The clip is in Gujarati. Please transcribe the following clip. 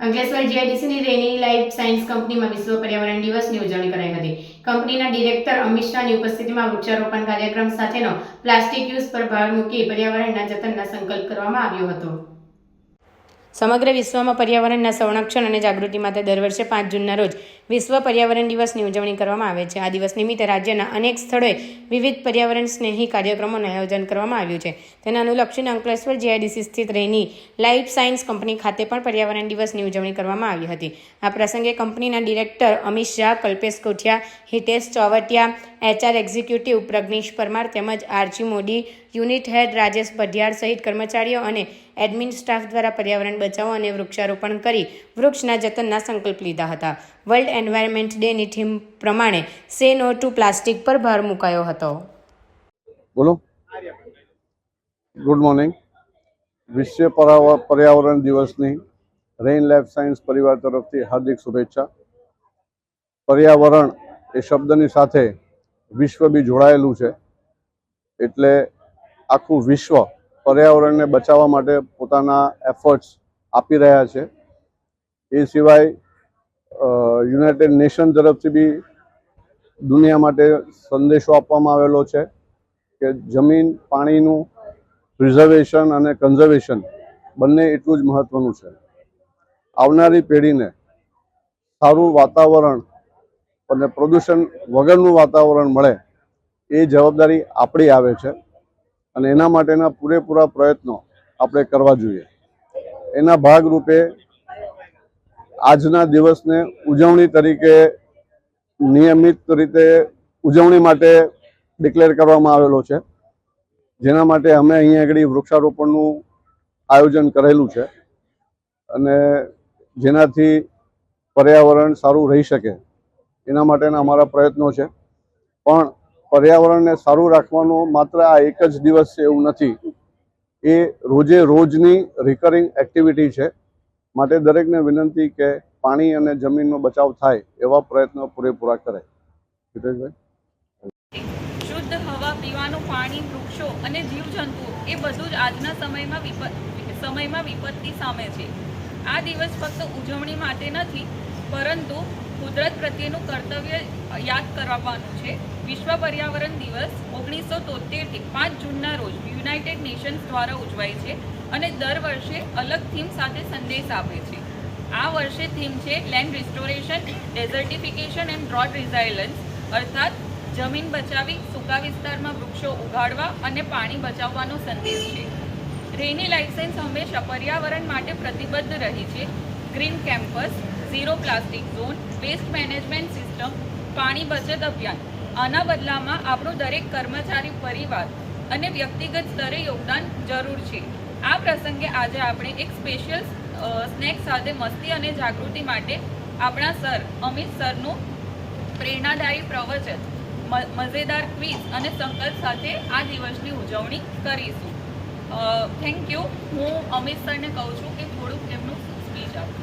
અંકલેશ્વર જીઆઈડીસીની રેની લાઈફ સાયન્સ કંપનીમાં વિશ્વ પર્યાવરણ દિવસની ઉજવણી કરાઈ હતી. કંપનીના ડિરેક્ટર અમિત શાહની ઉપસ્થિતિમાં વૃક્ષારોપણ કાર્યક્રમ સાથેનો પ્લાસ્ટિક યુઝ પર ભાર મૂકી પર્યાવરણના જતનના સંકલ્પ કરવામાં આવ્યો હતો. સમગ્ર વિશ્વમાં પર્યાવરણના સંરક્ષણ અને જાગૃતિ માટે દર વર્ષે પાંચ જૂનના રોજ વિશ્વ પર્યાવરણ દિવસની ઉજવણી કરવામાં આવે છે. આ દિવસ નિમિત્તે રાજ્યના અનેક સ્થળોએ વિવિધ પર્યાવરણ સ્નેહી કાર્યક્રમોનું આયોજન કરવામાં આવ્યું છે. તેને અનુલક્ષીને અંકલેશ્વર જીઆઈડીસી સ્થિત રેની લાઈફ સાયન્સ કંપની ખાતે પણ પર્યાવરણ દિવસની ઉજવણી કરવામાં આવી હતી. આ પ્રસંગે કંપનીના director Amit Shah, Kalpesh Kothiya, Hitesh Chovatiya, HR executive Pragnesh Parmar તેમજ RG Modi, unit head Rajesh Bhadhiyar સહિત કર્મચારીઓ અને એડમિન સ્ટાફ દ્વારા પર્યાવરણ બચાવો અને વૃક્ષારોપણ કરી વૃક્ષના જતનના સંકલ્પ લીધા હતા. વર્લ્ડ એન્વાયરમેન્ટ ડેની થીમ પ્રમાણે સે નો ટુ પ્લાસ્ટિક પર ભાર મુકાયો હતો. બોલો. ગુડ મોર્નિંગ વિશ્વ પર્યાવરણ દિવસની રેઇન લાઈફ સાયન્સ પરિવાર તરફથી હાર્દિક શુભેચ્છા. પર્યાવરણ એ શબ્દની સાથે વિશ્વ બી જોડાયેલું છે. એટલે આખું વિશ્વ પર્યાવરણને બચાવવા માટે પોતાના એફર્ટ્સ આપી રહ્યા છે. એ સિવાય યુનાઇટેડ નેશન તરફથી બી દુનિયા માટે સંદેશો આપવામાં આવેલો છે કે જમીન, પાણીનું પ્રિઝર્વેશન અને કન્ઝર્વેશન બંને એટલું જ મહત્વનું છે. આવનારી પેઢીને સારું વાતાવરણ અને પ્રદૂષણ વગરનું વાતાવરણ મળે એ જવાબદારી આપણી આવે છે અને એના માટેના પૂરેપૂરા પ્રયત્નો આપણે કરવા જોઈએ. એના ભાગરૂપે આજના દિવસને ઉજવણી તરીકે નિયમિત રીતે ઉજવણી માટે ડિક્લેર કરવામાં આવેલો છે. જેના માટે અમે અહીંયા આગળ વૃક્ષારોપણનું આયોજન કરેલું છે. અને જેનાથી પર્યાવરણ સારું રહી શકે એના માટેના અમારા પ્રયત્નો છે. પણ પર્યાવરણને સારું રાખવાનો માત્ર આ એક જ દિવસ છે એવું નથી. એ રોજે રોજની રિકરિંગ એક્ટિવિટી છે. માટે દરેકને વિનંતી કે પાણી અને જમીનનો બચાવ થાય એવા પ્રયત્નો પૂરેપૂરા કરે. હિતેશભાઈ? શુદ્ધ હવા પીવાનું પાણી, વૃક્ષો અને જીવજંતુઓ એ બધું જ આજના સમયમાં વિપ, સમયમાં વિપત્તિ સામે છે. આ દિવસ ફક્ત ઉજવણી માટે નથી, પરંતુ કુદરત પ્રત્યેનું કર્તવ્ય યાદ કરાવવાનું છે. વિશ્વ પર્યાવરણ દિવસ ઓગણીસો તોતેરથી પાંચ જૂનના રોજ યુનાઇટેડ નેશન્સ દ્વારા ઉજવાય છે અને દર વર્ષે અલગ થીમ સાથે સંદેશ આપે છે. આ વર્ષે થીમ છે land restoration, desertification and drought resilience અર્થાત જમીન બચાવી, સૂકા વિસ્તારમાં વૃક્ષો ઉગાડવા અને પાણી બચાવવાનો સંદેશ છે. રેની લાઇસન્સ હંમેશા પર્યાવરણ માટે પ્રતિબદ્ધ રહી છે. Green campus zero plastic zone, waste management system, પાણી બચત અભિયાન. આના બદલામાં આપણો દરેક કર્મચારી, પરિવાર અને વ્યક્તિગત સ્તરે યોગદાન જરૂર છે. આ પ્રસંગે આજે આપણે એક સ્પેશિયલ સ્નેક સાથે મસ્તી અને જાગૃતિ માટે આપણા સર અમિત સરનું પ્રેરણાદાયી પ્રવચન મજેદાર ક્વિઝ અને સંકલ્પ સાથે આ દિવસની ઉજવણી કરીશું. Thank you. હું અમિત સરને કહું છું કે થોડુંક એમનું સ્પીચ આપું.